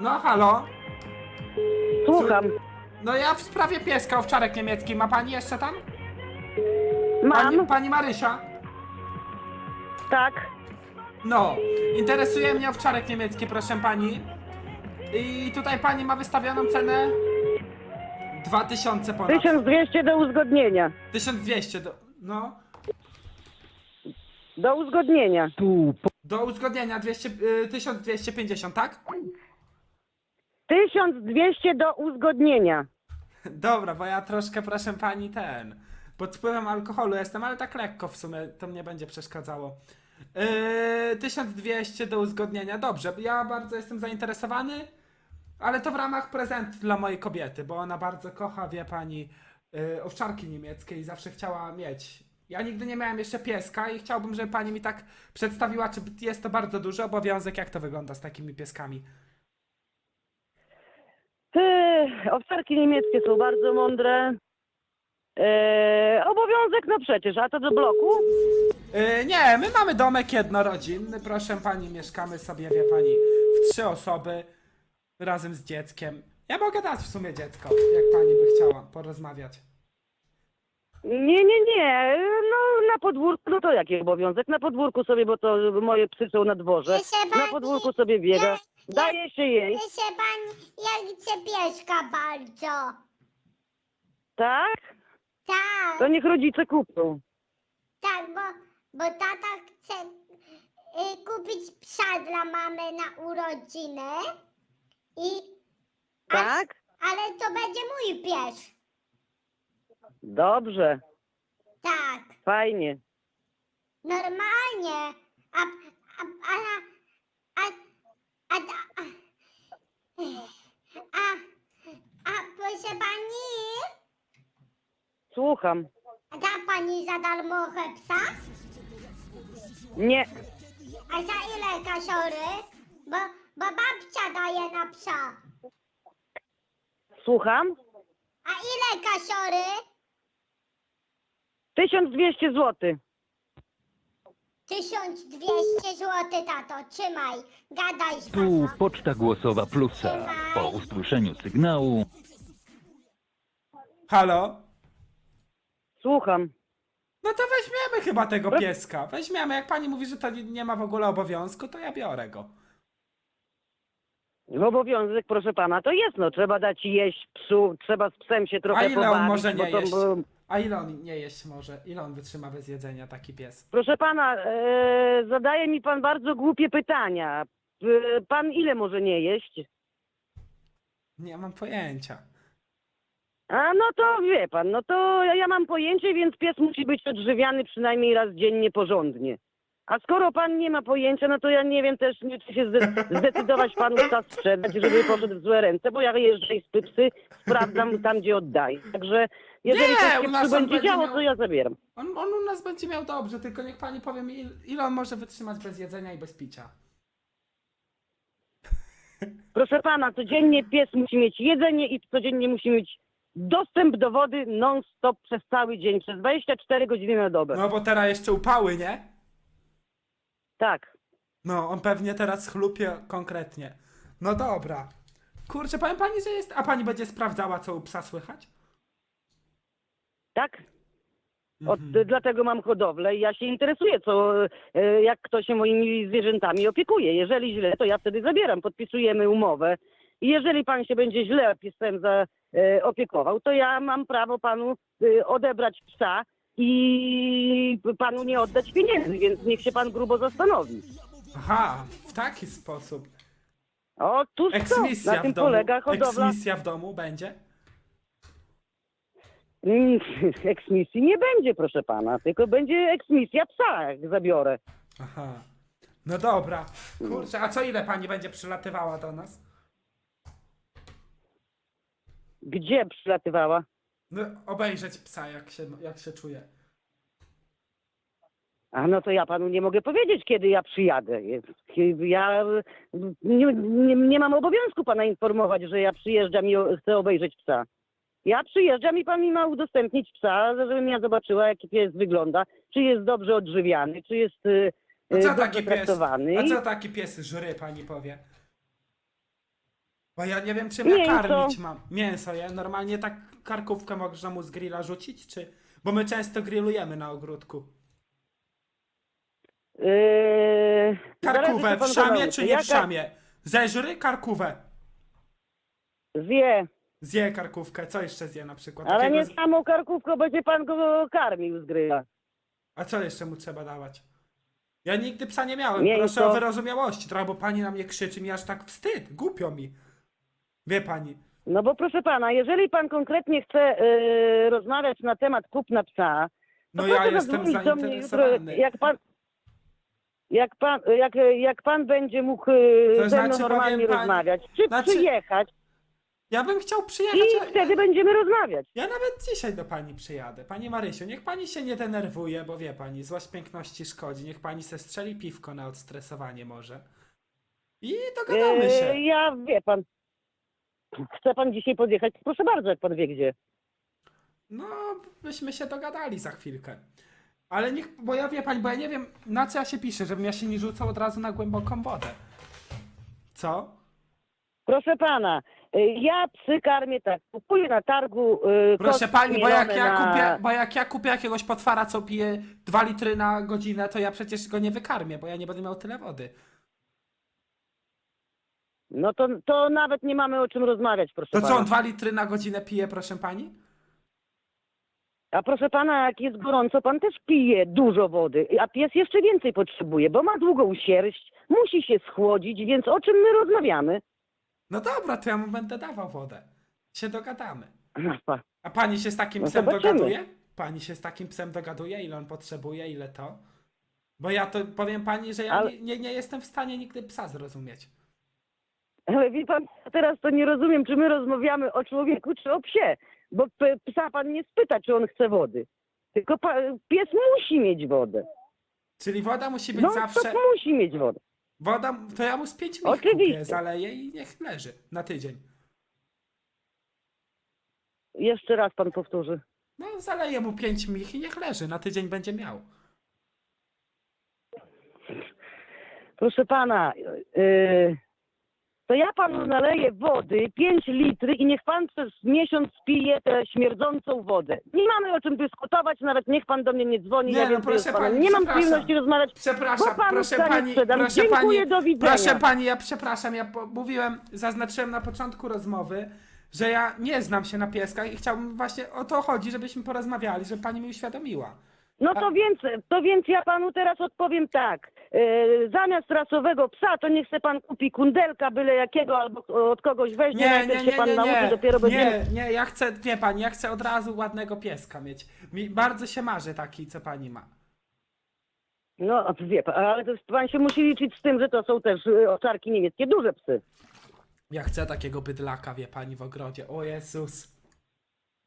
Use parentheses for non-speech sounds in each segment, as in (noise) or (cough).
No halo? Słucham. No ja w sprawie pieska owczarek niemiecki. Ma pani jeszcze tam? Mam, Pani, pani Marysia? tak. No, interesuje mnie owczarek niemiecki, proszę pani. I tutaj pani ma wystawioną cenę 2000 ponad. 1200 do uzgodnienia. 1200 do, no. Do uzgodnienia. Do uzgodnienia 200, y, 1250, tak? 1200 do uzgodnienia. Dobra, bo ja troszkę, proszę pani, ten. Pod wpływem alkoholu jestem, ale tak lekko w sumie to mnie będzie przeszkadzało. Yy, 1200 do uzgodnienia. Dobrze, ja bardzo jestem zainteresowany, ale to w ramach prezentu dla mojej kobiety, bo ona bardzo kocha, wie pani, yy, owczarki niemieckie i zawsze chciała mieć. Ja nigdy nie miałem jeszcze pieska i chciałbym, żeby pani mi tak przedstawiła, czy jest to bardzo duży obowiązek, jak to wygląda z takimi pieskami. Owczarki niemieckie są bardzo mądre. Eee, obowiązek, no przecież, a to do bloku? Yy, nie, my mamy domek jednorodzinny, proszę pani, mieszkamy sobie, wie pani, w trzy osoby, razem z dzieckiem. Ja mogę dać w sumie dziecko, jak pani by chciała porozmawiać. Nie, nie, nie. No na podwórku, no to jaki obowiązek? Na podwórku sobie, bo to moje psy są na dworze. Na podwórku sobie biega. Daje się jej. Proszę pani, ja chcę pieska bardzo. Tak? Tak, To niech rodzice kupią. tak, bo, bo tata chce y, kupić psa dla mamy na urodziny. I, a- Tak? ale to będzie mój pies. Dobrze. Tak, Fajnie. normalnie. A, a, a, a, a, a, a, a, proszę pani, Słucham. a da pani za darmochę psa? Nie. A za ile kasiory? Bo, bo babcia daje na psa. Słucham. A ile kasiory? 1200 zł. 1200 zł, tato. Trzymaj. Gadaj z Tu. Poczta Głosowa Plusa. Po usłyszeniu sygnału Halo? Słucham. No to weźmiemy chyba tego pieska. Weźmiemy, jak pani mówi, że to nie- nie ma w ogóle obowiązku, to ja biorę go. Obowiązek, proszę pana, to jest, no. Trzeba dać jeść psu, trzeba z psem się trochę A ile on pobawić, może bo nie to, jeść? bo- A ile on nie jeść może? Ile on wytrzyma bez jedzenia, taki pies? Proszę pana, e, zadaje mi pan bardzo głupie pytania. E, pan ile może nie jeść? Nie mam pojęcia. A no to wie pan, no to ja, ja mam pojęcie, więc pies musi być odżywiany przynajmniej raz dziennie porządnie. A skoro pan nie ma pojęcia, no to ja nie wiem też, nie, czy się zde- zdecydować panu czas sprzedać, żeby poszedł w złe ręce, bo ja jeżdżę i z psy sprawdzam tam, gdzie oddaję. Także jeżeli Nie, coś u się nas psu on będzie będzie działo, miał- to ja zabieram. On, on u nas będzie miał dobrze, tylko niech pani powie mi, il- ile on może wytrzymać bez jedzenia i bez picia. Proszę pana, codziennie pies musi mieć jedzenie i codziennie musi mieć dostęp do wody non-stop przez cały dzień, przez 24 godziny na dobę. No bo teraz jeszcze upały, nie? Tak. No, on pewnie teraz chlupie konkretnie. No dobra. Kurczę, powiem pani, że jest... A pani będzie sprawdzała, co u psa słychać? Tak? Od, Mhm. Dlatego mam hodowlę i ja się interesuję, co, e, jak kto się moimi zwierzętami opiekuje. Jeżeli źle, to ja wtedy zabieram, podpisujemy umowę. I jeżeli pan się będzie źle pisem za, e, opiekował, to ja mam prawo panu e, odebrać psa i panu nie oddać pieniędzy, więc niech się pan grubo zastanowi. Aha, w taki sposób. O, tu Eksmisja na tym domu. polega hodowla. Eksmisja w domu będzie? Mm, (laughs) Eksmisji nie będzie, proszę pana, tylko będzie eksmisja psa, jak zabiorę. Aha. No dobra. Kurczę, a co ile pani będzie przylatywała do nas? Gdzie przylatywała? No, obejrzeć psa, jak się, jak się czuje. A no to ja panu nie mogę powiedzieć, kiedy ja przyjadę. Ja nie, nie, nie mam obowiązku pana informować, że ja przyjeżdżam i o- chcę obejrzeć psa. Ja przyjeżdżam i pan mi ma udostępnić psa, żebym ja zobaczyła, jaki pies wygląda, czy jest dobrze odżywiany, czy jest y, A y, co dobrze taki pies? traktowany. A co taki pies żry, pani powie? Bo ja nie wiem, czym ja Mięso. karmić mam. Mięso, ja normalnie tak karkówkę można mu z grilla rzucić, czy... Bo my często grillujemy na ogródku. Yy, Karkówę zależy, w pan szamie, czy nie w Jaka- szamie? Zeżry karkówę. Zje, Zje karkówkę, co jeszcze zje na przykład? ale Takiego nie z- samą karkówką, będzie pan go karmił z gryla. A co jeszcze mu trzeba dawać? Ja nigdy psa nie miałem, Mięso. proszę o wyrozumiałości trochę, bo pani na mnie krzyczy, mi aż tak wstyd, głupio mi. Wie pani. No bo proszę pana, jeżeli pan konkretnie chce yy, rozmawiać na temat kupna psa, No to ja proszę jestem zadzwonić do mnie jutro, zainteresowany. jak pan, jak pan, jak, jak pan będzie mógł yy, To ze mną znaczy, normalnie powiem pani- rozmawiać, czy znaczy- przyjechać Ja bym chciał przyjechać. i a- wtedy będziemy rozmawiać. Ja nawet dzisiaj do pani przyjadę. Pani Marysiu, niech pani się nie denerwuje, bo wie pani, złość piękności szkodzi. Niech pani se strzeli piwko na odstresowanie może. I dogadamy Yy, się. ja, wie pan, chce pan dzisiaj podjechać? Proszę bardzo, jak pan wie gdzie. No, byśmy się dogadali za chwilkę. Ale niech, bo ja wie pani, bo ja nie wiem, na co ja się piszę, żebym ja się nie rzucał od razu na głęboką wodę. Co? Proszę pana, y, ja psy karmię tak, kupuję na targu y, Proszę kostki pani, bo jak mielone ja na... kupię, bo jak ja kupię jakiegoś potwara, co pije 2 litry na godzinę, to ja przecież go nie wykarmię, bo ja nie będę miał tyle wody. No to, to nawet nie mamy o czym rozmawiać, proszę To pana. co, on 2 litry na godzinę pije, proszę pani? A proszę pana, jak jest gorąco, pan też pije dużo wody, a pies jeszcze więcej potrzebuje, bo ma długą sierść, musi się schłodzić, więc o czym my rozmawiamy? No dobra, to ja mu będę dawał wodę. Się dogadamy. No, pa- A pani się z takim No psem zobaczymy. dogaduje? Pani się z takim psem dogaduje? Ile on potrzebuje? Ile to? Bo ja to powiem pani, że ja Ale- nie, nie jestem w stanie nigdy psa zrozumieć. Ale wie pan, teraz to nie rozumiem, czy my rozmawiamy o człowieku, czy o psie, bo psa pan nie spyta, czy on chce wody. Tylko pies musi mieć wodę. Czyli woda musi być No, zawsze. musi mieć wodę. Woda, to ja mu z 5 mich Oczywiście. kupię, zaleję i niech leży na tydzień. Jeszcze raz pan powtórzy. No, zaleję mu 5 mich i niech leży, na tydzień będzie miał. Proszę pana, yy, to ja panu naleję wody 5 litry i niech pan przez miesiąc pije tę śmierdzącą wodę. Nie mamy o czym dyskutować, nawet niech pan do mnie nie dzwoni. Nie, ja no więcej proszę pani, nie mam przyjemności rozmawiać. Przepraszam, Bo panu proszę pani, sprzedam. proszę Dziękuję, pani, do widzenia. proszę pani, ja przepraszam, ja mówiłem, zaznaczyłem na początku rozmowy, że ja nie znam się na pieskach i chciałbym właśnie o to chodzi, żebyśmy porozmawiali, żeby pani mi uświadomiła. No to więc, to więc ja panu teraz odpowiem tak. Yy, zamiast rasowego psa, to niech se pan kupi kundelka byle jakiego albo od kogoś weźmie, Nie, najpierw nie, się nie, pan nie, nauczy, nie, dopiero będzie... nie, nie, ja chcę, wie pani, ja chcę od razu ładnego pieska mieć. Mi bardzo się marzy taki, co pani ma. No, wie pan, ale to pan się musi liczyć z tym, że to są też y, owczarki niemieckie, duże psy. Ja chcę takiego bydlaka, wie pani, w ogrodzie. O Jezus.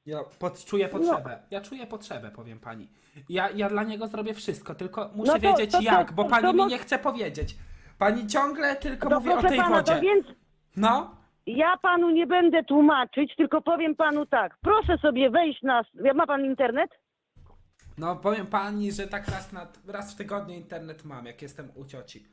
Ja pod, czuję No. potrzebę. Ja czuję potrzebę, powiem pani. Ja, ja dla niego zrobię wszystko, tylko muszę No to- wiedzieć to- to- jak, bo to- pani mi mo- nie chce powiedzieć. Pani ciągle tylko To mówi o proszę tej pana, wodzie. to więc No, ja panu nie będę tłumaczyć, tylko powiem panu tak. Proszę sobie wejść na... Ma pan internet? no powiem pani, że tak raz, na, raz w tygodniu internet mam, jak jestem u cioci.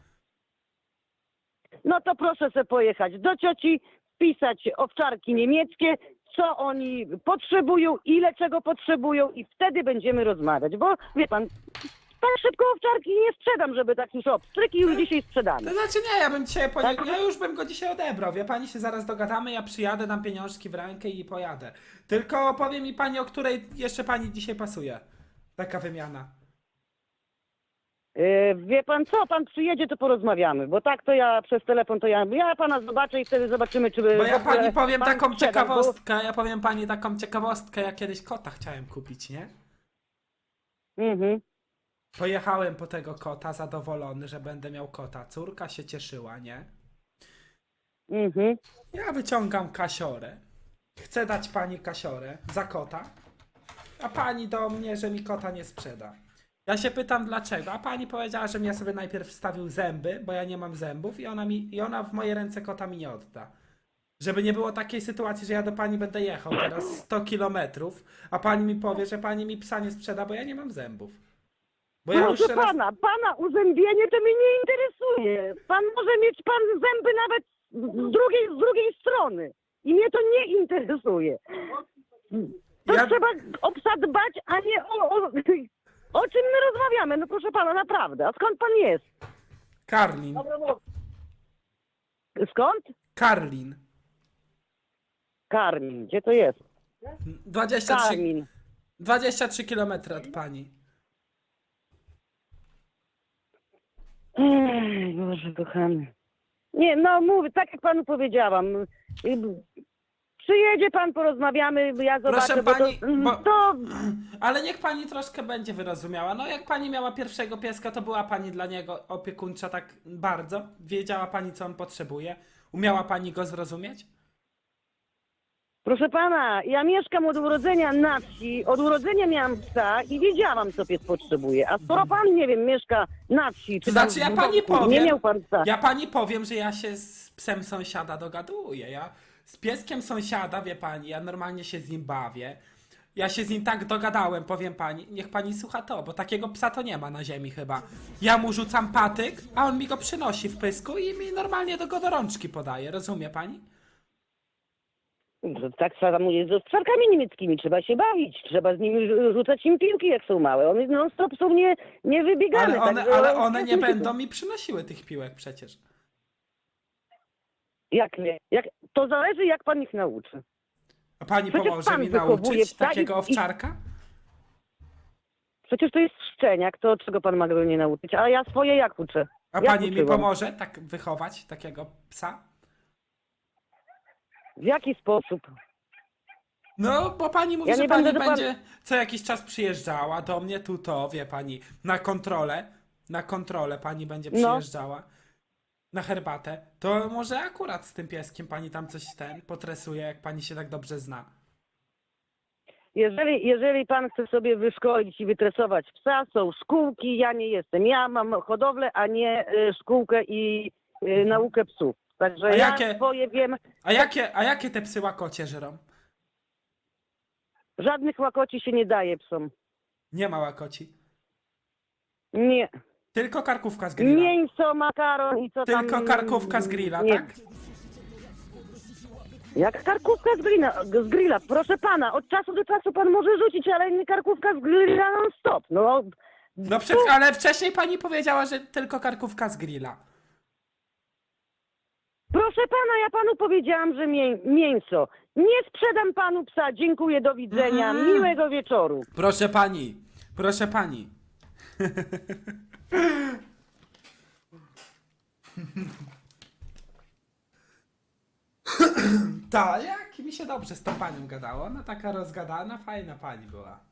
No to proszę sobie pojechać do cioci, wpisać owczarki niemieckie, co oni potrzebują, ile czego potrzebują i wtedy będziemy rozmawiać, bo wie pan, tak szybko owczarki nie sprzedam, żeby tak już o, pstryki już dzisiaj sprzedane. To znaczy nie, ja bym dzisiaj po... Tak? ja już bym go dzisiaj odebrał. Wie pani się zaraz dogadamy, ja przyjadę, dam pieniążki w rękę i pojadę. Tylko powie mi pani, o której jeszcze pani dzisiaj pasuje. Taka wymiana. Yy, wie pan co, pan przyjedzie, to porozmawiamy, bo tak to ja przez telefon to ja, ja pana zobaczę i wtedy zobaczymy, czy... Bo ja pani powiem pan taką sprzeda, bo- ciekawostkę, ja powiem pani taką ciekawostkę, ja kiedyś kota chciałem kupić, nie? Mhm. Pojechałem po tego kota, zadowolony, że będę miał kota. Córka się cieszyła, nie? Mhm. Ja wyciągam kasiorę. Chcę dać pani kasiorę za kota, a pani do mnie, że mi kota nie sprzeda. Ja się pytam dlaczego, a pani powiedziała, że mnie sobie najpierw wstawił zęby, bo ja nie mam zębów i ona, mi, i ona w moje ręce kota mi nie odda. Żeby nie było takiej sytuacji, że ja do pani będę jechał teraz 100 kilometrów, a pani mi powie, że pani mi psa nie sprzeda, bo ja nie mam zębów. Bo ja już Proszę teraz... pana, pana uzębienie to mnie nie interesuje. Pan może mieć pan zęby nawet z drugiej, z drugiej strony. I mnie to nie interesuje. To Ja- trzeba o psa dbać, a nie o, o... O czym my rozmawiamy? No proszę pana, naprawdę. A skąd pan jest? Karlin. Skąd? Karlin. Karmin. Gdzie to jest? 23, Karmin. 23 km od pani. Ej, Boże kochany. Nie, no mówię, tak jak panu powiedziałam. y, Przyjedzie pan, porozmawiamy, ja zobaczę, Proszę bo pani, to, bo- to Ale niech pani troszkę będzie wyrozumiała. No jak pani miała pierwszego pieska, to była pani dla niego opiekuńcza tak bardzo? Wiedziała pani, co on potrzebuje? Umiała pani go zrozumieć? Proszę pana, ja mieszkam od urodzenia na wsi, od urodzenia miałam psa i wiedziałam, co pies potrzebuje. A skoro pan, nie wiem, mieszka na wsi, czy To znaczy, ja w pani domku, powiem- nie miał pan psa. Ja pani powiem, że ja się z psem sąsiada dogaduję. Ja z pieskiem sąsiada, wie pani, ja normalnie się z nim bawię. Ja się z nim tak dogadałem, powiem pani. Niech pani słucha to, bo takiego psa to nie ma na ziemi chyba. Ja mu rzucam patyk, a on mi go przynosi w pysku i mi normalnie do go do rączki podaje. Rozumie pani? No, Tak samo jest z psarkami niemieckimi, trzeba się bawić, trzeba z nimi rzu- rzucać im piłki, jak są małe. One non stop są nie, niewybiegane. Ale one, także ale one nie będą mi przynosiły tych piłek przecież. Jak nie? Jak, to zależy, jak pan ich nauczy. A pani Przecież pomoże pan mi wychowuje nauczyć psa i- takiego i- owczarka? Przecież to jest szczeniak, to czego pan ma go nie nauczyć? A ja swoje jak uczę? A Jak pani mi uczyłam? pomoże tak wychować takiego psa? W jaki sposób? No, bo pani mówi, Ja że nie pani będę do pan- będzie co jakiś czas przyjeżdżała do mnie, tu to, wie pani, na kontrolę, na kontrolę pani będzie No. przyjeżdżała, na herbatę, to może akurat z tym pieskiem pani tam coś ten potresuje, jak pani się tak dobrze zna. Jeżeli, jeżeli pan chce sobie wyszkolić i wytresować psa, są szkółki, ja nie jestem. Ja mam hodowlę, a nie y, szkółkę i y, naukę psów. Także A ja jakie- swoje wiem. A jakie, a jakie te psy łakocie żerą? Żadnych łakoci się nie daje psom. Nie ma łakoci. Nie. Tylko karkówka z grilla. Mięso, makaron i co tam. Tylko karkówka z grilla, nie. tak? Jak karkówka z grilla, z grilla? Proszę pana, od czasu do czasu pan może rzucić, ale nie karkówka z grilla non stop. No, No przed, ale wcześniej pani powiedziała, że tylko karkówka z grilla. Proszę pana, ja panu powiedziałam, że mię mięso. Nie sprzedam panu psa. Dziękuję, do widzenia. Mm. Miłego wieczoru. Proszę pani, proszę pani. (laughs) Tak, jak mi się dobrze z tą panią gadało. Ona taka rozgadana, fajna pani była.